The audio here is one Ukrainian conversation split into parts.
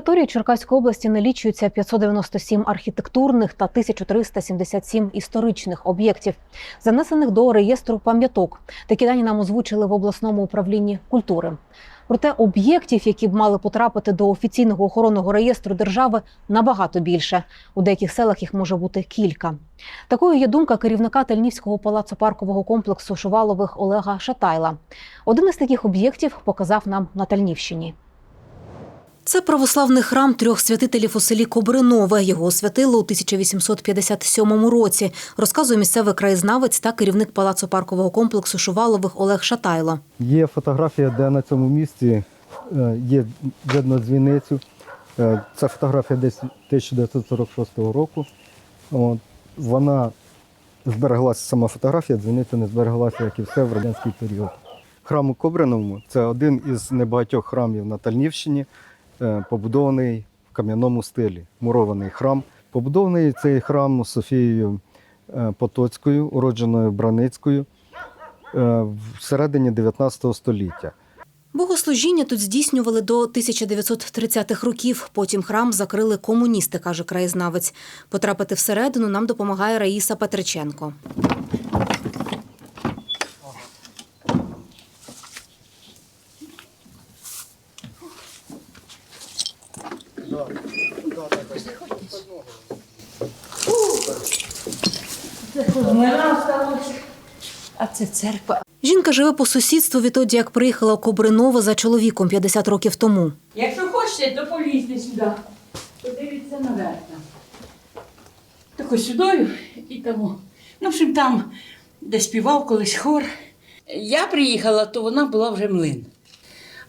Території Черкаської області налічується 597 архітектурних та 1377 історичних об'єктів, занесених до реєстру пам'яток. Такі дані нам озвучили в обласному управлінні культури. Проте об'єктів, які б мали потрапити до офіційного охоронного реєстру держави, набагато більше. У деяких селах їх може бути кілька. Такою є думка керівника Тальнівського палацопаркового комплексу Шувалових Олега Шатайла. Один із таких об'єктів показав нам на Тальнівщині. Це православний храм трьох святителів у селі Кобринове. Його освятили у 1857 році, розказує місцевий краєзнавець та керівник палацопаркового комплексу Шувалових Олег Шатайло. Є фотографія, де на цьому місці е, є видно дзвіницю. Е, Ця фотографія десь 1946 року. От. Вона збереглася сама фотографія, дзвіниця не збереглася, як і все в радянський період. Храм у Кобриновому це один із небагатьох храмів на Тальнівщині, побудований в кам'яному стилі, мурований храм. Побудований цей храм Софією е, Потоцькою, уродженою Браницькою е, всередині 19 століття. Богослужіння тут здійснювали до 1930-х років. Потім храм закрили комуністи, каже краєзнавець. Потрапити всередину нам допомагає Раїса Петриченко. А це церква. Жінка живе по сусідству відтоді, як приїхала у Кобринове за чоловіком 50 років тому. Якщо хочете, то полізьте сюди. Подивіться наверх. Так ось сюдою і тому. Ну, в общем, там, де співав колись хор. Я приїхала, то вона була вже млин.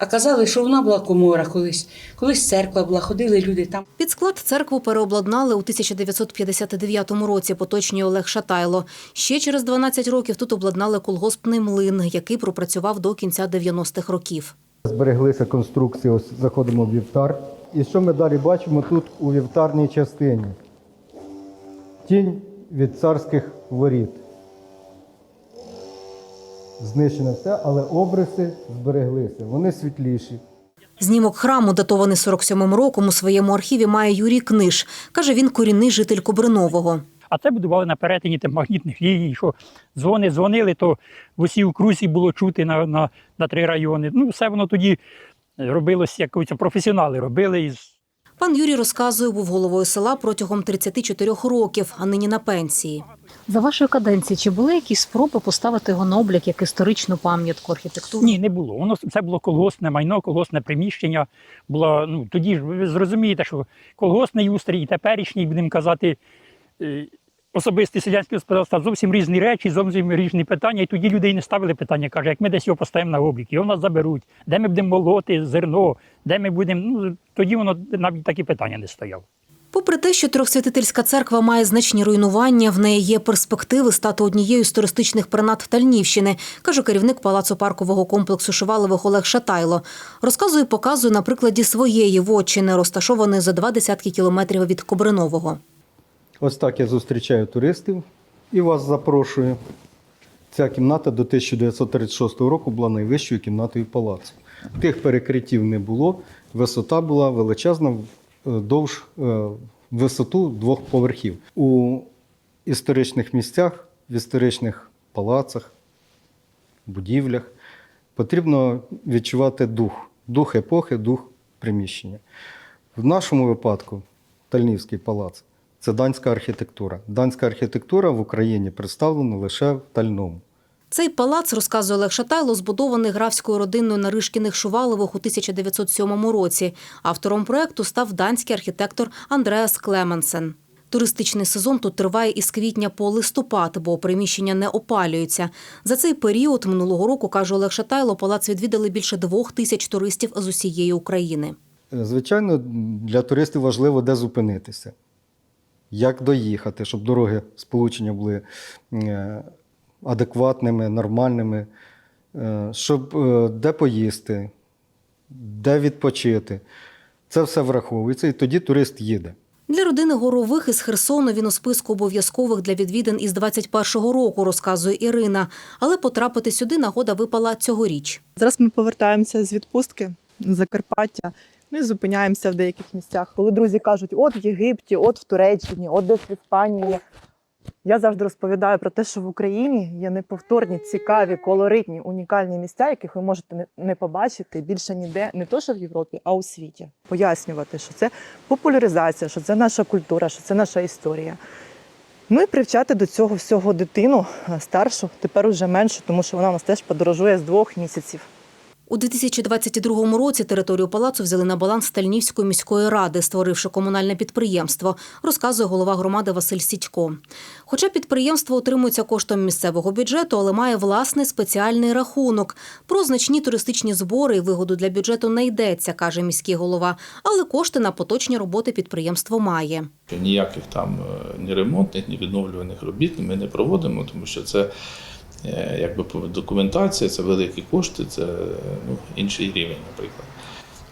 А казали, що вона була комора колись. Колись церква була, ходили люди там. Під склад церкву переобладнали у 1959 році, поточнює Олег Шатайло. Ще через 12 років тут обладнали колгоспний млин, який пропрацював до кінця 90-х років. Збереглися конструкції, ось заходимо в вівтар. І що ми далі бачимо тут у вівтарній частині? Тінь від царських воріт. Знищено все, але обриси збереглися. Вони світліші. Знімок храму, датований 47-м роком, у своєму архіві має Юрій Книж. Каже, він корінний житель Кобринового. А це будували на перетині тих магнітних ліній, що дзвони дзвонили, то в усій окрузі було чути на, на, на три райони. Ну, все воно тоді робилось, як професіонали робили. із Пан Юрій розказує, був головою села протягом 34 років, а нині на пенсії. За вашої каденції чи були якісь спроби поставити його на облік як історичну пам'ятку архітектури? Ні, не було. Воно це було колгоспне майно, колгоспне приміщення. Було, ну, тоді ж ви зрозумієте, що колгоспний устрій і теперішній, будемо казати, е, особисте селянське господарство зовсім різні речі, зовсім різні питання. І тоді людей не ставили питання. Каже, як ми десь його поставимо на облік, його нас заберуть, де ми будемо молоти зерно, де ми будемо. Ну, тоді воно навіть такі питання не стояло. Попри те, що трьохсвятительська церква має значні руйнування, в неї є перспективи стати однією з туристичних принад Тальнівщини, каже керівник палацопаркового комплексу Шувалових Олег Шатайло. Розказує, показує на прикладі своєї вотчини, розташованої за два десятки кілометрів від Кобринового. Ось так я зустрічаю туристів і вас запрошую. Ця кімната до 1936 року була найвищою кімнатою палацу. Тих перекриттів не було. Висота була величезна вдовж е, висоту двох поверхів. У історичних місцях, в історичних палацах, будівлях потрібно відчувати дух, дух епохи, дух приміщення. В нашому випадку Тальнівський палац це данська архітектура. Данська архітектура в Україні представлена лише в Тальному. Цей палац, розказує Олег Шатайло, збудований графською родиною Наришкіних Шувалових у 1907 році. Автором проекту став данський архітектор Андреас Клеменсен. Туристичний сезон тут триває із квітня по листопад, бо приміщення не опалюються. За цей період минулого року, каже Олег Шатайло, палац відвідали більше двох тисяч туристів з усієї України. Звичайно, для туристів важливо де зупинитися, як доїхати, щоб дороги сполучення були е, адекватними, нормальними, е, щоб е, де поїсти, де відпочити. Це все враховується, і тоді турист їде. Для родини горових із Херсону він у списку обов'язкових для відвідин із 21-го року, розказує Ірина. Але потрапити сюди нагода випала цьогоріч. Зараз ми повертаємося з відпустки з Закарпаття. І зупиняємося в деяких місцях. Коли друзі кажуть, от в Єгипті, от в Туреччині, от десь в Іспанії. Я завжди розповідаю про те, що в Україні є неповторні, цікаві, колоритні, унікальні місця, яких ви можете не- побачити більше ніде, не то що в Європі, а у світі. Пояснювати, що це популяризація, що це наша культура, що це наша історія. Ну і привчати до цього всього дитину е, старшу, тепер уже меншу, тому що вона у нас теж подорожує з двох місяців. У 2022 році територію палацу взяли на баланс Стальнівської міської ради, створивши комунальне підприємство, розказує голова громади Василь Сідько. Хоча підприємство утримується коштом місцевого бюджету, але має власний спеціальний рахунок. Про значні туристичні збори і вигоду для бюджету не йдеться, каже міський голова, але кошти на поточні роботи підприємство має. Ніяких там е, ні ремонтних, ні відновлюваних робіт ми не проводимо, тому що це якби документація, це великі кошти, це е, ну, інший рівень, наприклад.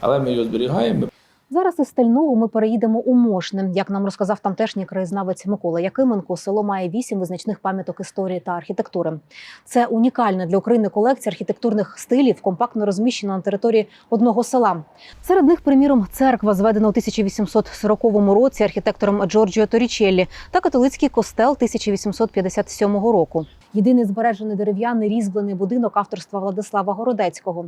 Але ми його зберігаємо. Зараз із Стального ми переїдемо у Мошне. Як нам розказав тамтешній краєзнавець Микола Якименко, село має вісім визначних пам'яток історії та архітектури. Це унікальна для України колекція архітектурних стилів, компактно розміщена на території одного села. Серед них, приміром, церква, зведена у 1840 році архітектором Джорджіо Торічеллі, та католицький костел 1857 року. Єдиний збережений дерев'яний різьблений будинок авторства Владислава Городецького.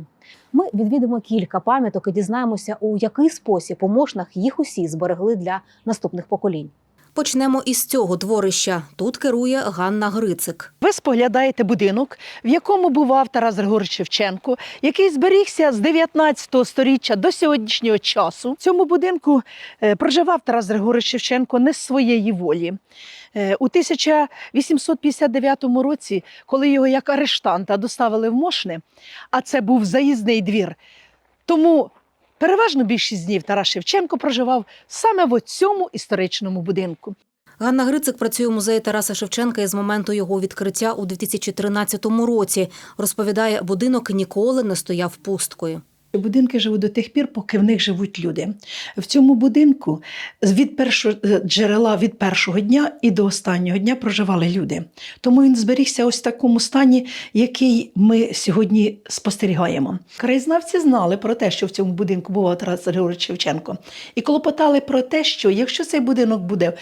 Ми відвідимо кілька пам'яток і дізнаємося, у який спосіб у Мошнах їх усі зберегли для наступних поколінь. Почнемо із цього дворища. Тут керує Ганна Грицик. Ви споглядаєте будинок, в якому бував Тарас Григорович Шевченко, який зберігся з 19 століття до сьогоднішнього часу. В цьому будинку е, проживав Тарас Григорович Шевченко не з своєї волі. Е, У 1859 році, коли його як арештанта доставили в Мошни, а це був заїзний двір, тому переважно більшість днів Тарас Шевченко проживав саме в цьому історичному будинку. Ганна Грицик працює у музеї Тараса Шевченка із моменту його відкриття у 2013 році. Розповідає, будинок ніколи не стояв пусткою. Будинки живуть до тих пір, поки в них живуть люди. В цьому будинку від першого джерела від першого дня і до останнього дня проживали люди. Тому він зберігся ось в такому стані, який ми сьогодні спостерігаємо. Краєзнавці знали про те, що в цьому будинку був Тарас Григорович Шевченко, і клопотали про те, що якщо цей будинок буде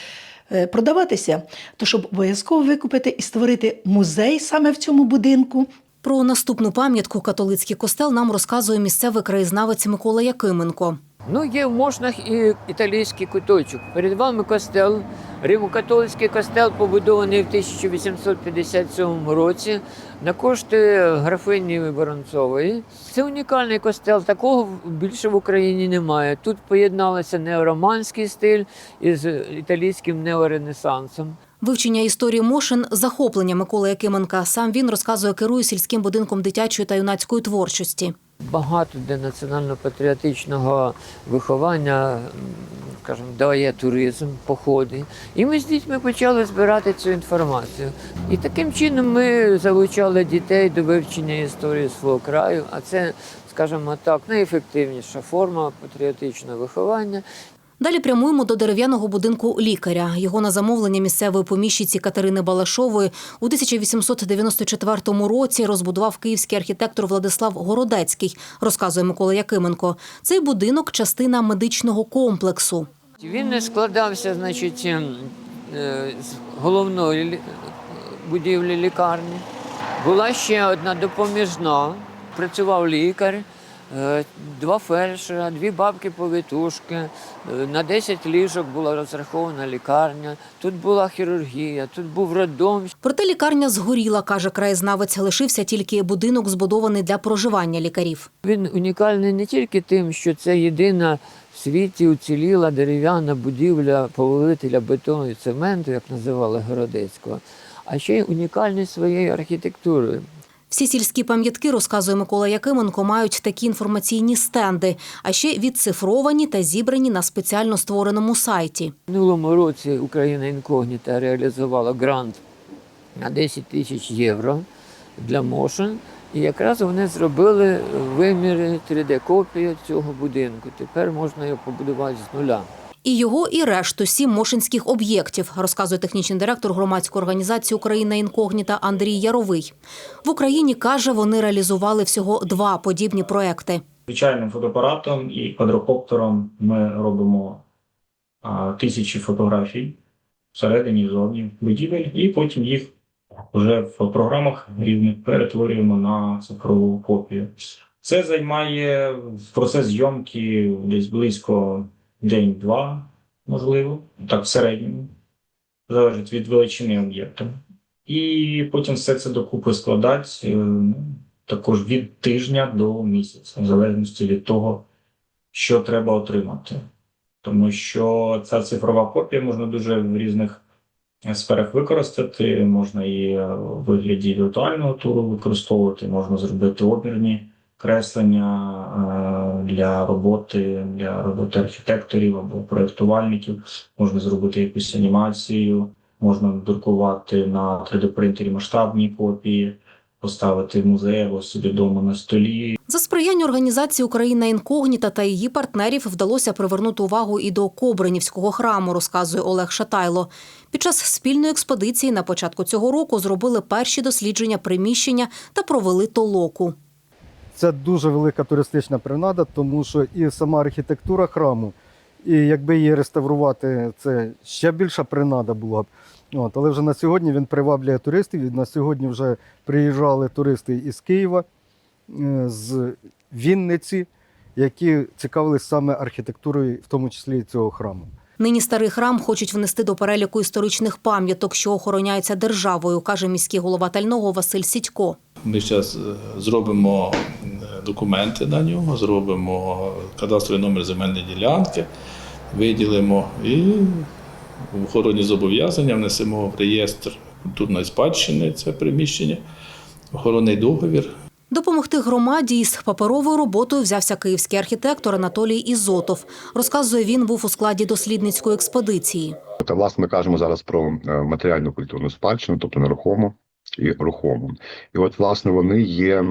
е, продаватися, то щоб обов'язково викупити і створити музей саме в цьому будинку. Про наступну пам'ятку католицький костел нам розказує місцевий краєзнавець Микола Якименко. Ну, є в Мошнах і італійський куточок. Перед вами костел. Римо-католицький костел побудований в 1857 році на кошти графині Воронцової. Це унікальний костел, такого більше в Україні немає. Тут поєдналося неороманський стиль із італійським неоренесансом. Вивчення історії Мошин захоплення Миколи Якименка. Сам він розказує, керує сільським будинком дитячої та юнацької творчості. Багато де національно-патріотичного виховання, скажімо, дає туризм, походи. І ми з дітьми почали збирати цю інформацію. І таким чином ми залучали дітей до вивчення історії свого краю. А це, скажімо так, найефективніша форма патріотичного виховання. Далі прямуємо до дерев'яного будинку лікаря. Його на замовлення місцевої поміщиці Катерини Балашової у 1894 році розбудував київський архітектор Владислав Городецький, розказує Микола Якименко. Цей будинок частина медичного комплексу. Він не складався, значить, ем, е, з головної лі- будівлі лікарні. Була ще одна допоміжна. Працював лікар, два фельдшера, дві бабки-повитушки. Е, На 10 ліжок була розрахована лікарня. Тут була хірургія, тут був роддом. Проте лікарня згоріла, каже краєзнавець. Лишився тільки будинок, збудований для проживання лікарів. Він унікальний не тільки тим, що це єдина в світі уціліла дерев'яна будівля повелителя бетону і цементу, як називали Городецького, а ще й унікальний своєю архітектурою. Всі сільські пам'ятки, розказує Микола Якименко, мають такі інформаційні стенди, а ще відцифровані та зібрані на спеціально створеному сайті. Минулому році Україна інкогніта реалізувала грант на 10 тисяч євро для Мошен. І якраз вони зробили виміри 3D-копію цього будинку. Тепер можна його побудувати з нуля. І його, і решту сім мошинських об'єктів, розказує технічний директор громадської організації Україна інкогніта Андрій Яровий. В Україні каже, вони реалізували всього два подібні проекти. Звичайним фотоапаратом і квадрокоптером ми робимо а, тисячі фотографій всередині зовні будівель, і потім їх вже в програмах різних перетворюємо на цифрову копію. Це займає процес зйомки десь близько день-два, можливо, так в середньому, залежить від величини об'єкта. І потім все це докупи складать. е, ну, також від тижня до місяця, в залежності від того, що треба отримати. Тому що ця цифрова копія можна дуже в різних сферах використати, можна її е, в вигляді віртуального туру використовувати, можна зробити обмірні креслення е, для роботи, для роботи архітекторів або проєктувальників, можна зробити якусь анімацію, можна друкувати на 3D-принтері масштабні копії поставити в музей або собі вдома на столі. За сприяння організації Україна інкогніта та її партнерів вдалося привернути увагу і до Кобринівського храму, розказує Олег Шатайло. Під час спільної експедиції на початку цього року зробили перші дослідження приміщення та провели толоку. Це дуже велика туристична принада, тому що і сама архітектура храму, і якби її реставрувати, це ще більша принада була б. От, але вже на сьогодні він приваблює туристів. На сьогодні вже приїжджали туристи із Києва, е, з Вінниці, які цікавились саме архітектурою, в тому числі цього храму. Нині старий храм хочуть внести до переліку історичних пам'яток, що охороняються державою, каже міський голова Тального Василь Сідько. Ми зараз зробимо е, документи на нього, зробимо кадастровий номер земельної ділянки, виділимо і в охороні зобов'язання внесемо в реєстр культурної спадщини це приміщення, охоронний договір. Допомогти громаді із паперовою роботою взявся київський архітектор Анатолій Ізотов. Розказує, він був у складі дослідницької експедиції. Та власне ми кажемо зараз про е, матеріальну культурну спадщину, тобто нерухому і рухомим. І от, власне, вони є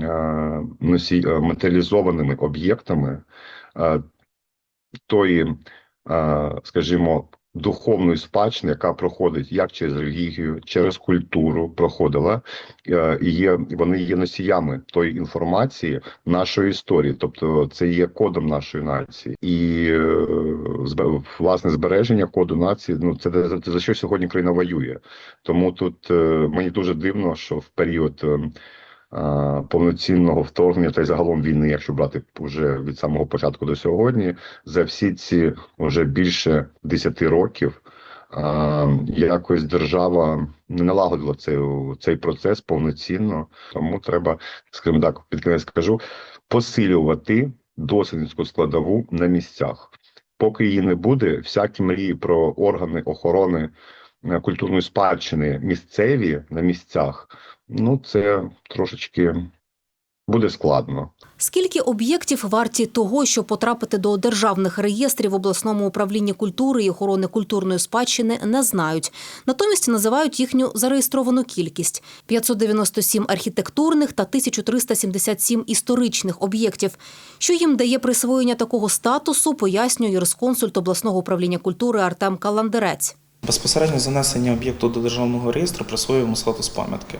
е, носій, е, матеріалізованими об'єктами е, тої, скажімо, духовної спадщини, яка проходить як через релігію, через культуру проходила, е, і є вони є носіями тої інформації нашої історії, тобто це є кодом нашої нації, і е, власне збереження коду нації. Ну це за, що сьогодні країна воює. Тому тут е, мені дуже дивно, що в період. Е, Повноцінного вторгнення та й загалом війни, якщо брати вже від самого початку до сьогодні, за всі ці вже більше 10 років е, якось держава не налагодила цей, цей процес повноцінно. Тому треба, скажімо так, під кінець скажу, посилювати дослідницьку складову на місцях. Поки її не буде, всякі мрії про органи охорони е, культурної спадщини місцеві на місцях, ну це трошечки буде складно. Скільки об'єктів варті того, щоб потрапити до державних реєстрів в обласному управлінні культури і охорони культурної спадщини, не знають. Натомість називають їхню зареєстровану кількість: 597 архітектурних та 1377 історичних об'єктів. Що їм дає присвоєння такого статусу, пояснює юрисконсульт обласного управління культури Артем Каландерець. Безпосередньо занесення об'єкту до державного реєстру присвоюємо статус пам'ятки.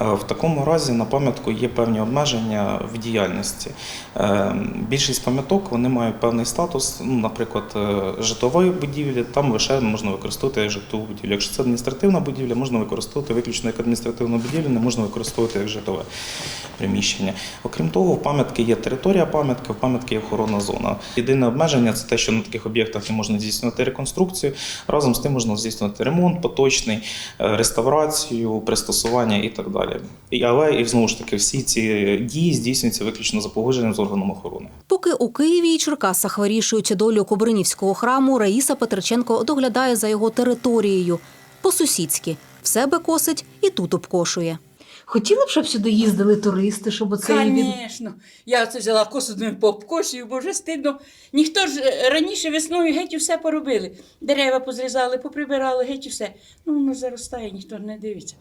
Е, В такому разі на пам'ятку є певні обмеження в діяльності. Е, Більшість пам'яток вони мають певний статус, ну, наприклад, е, житлової будівлі, там лише можна використовувати як житлову будівлю. Якщо це адміністративна будівля, можна використовувати виключно як адміністративну будівлю, не можна використовувати як житлове приміщення. Окрім того, в пам'ятки є територія пам'ятки, в пам'ятки є охоронна зона. Єдине обмеження це те, що на таких об'єктах не можна здійснювати реконструкцію. Разом з тим можна здійснювати ремонт поточний, е, реставрацію, пристосування і так далі. Але і знову ж таки всі ці дії здійснюються виключно за погодженням з органом охорони. Поки у Києві і Черкасах вирішують долю Кобринівського храму, Раїса Петриченко доглядає за його територією. По-сусідськи. В себе косить і тут обкошує. Хотіли б, щоб сюди їздили туристи, щоб оце. Звісно. Я це взяла косу думаю, по обкошую, бо вже стидно. Ніхто ж е, раніше весною геть усе поробили. Дерева позрізали, поприбирали, геть усе. Ну, воно заростає, ніхто не дивиться.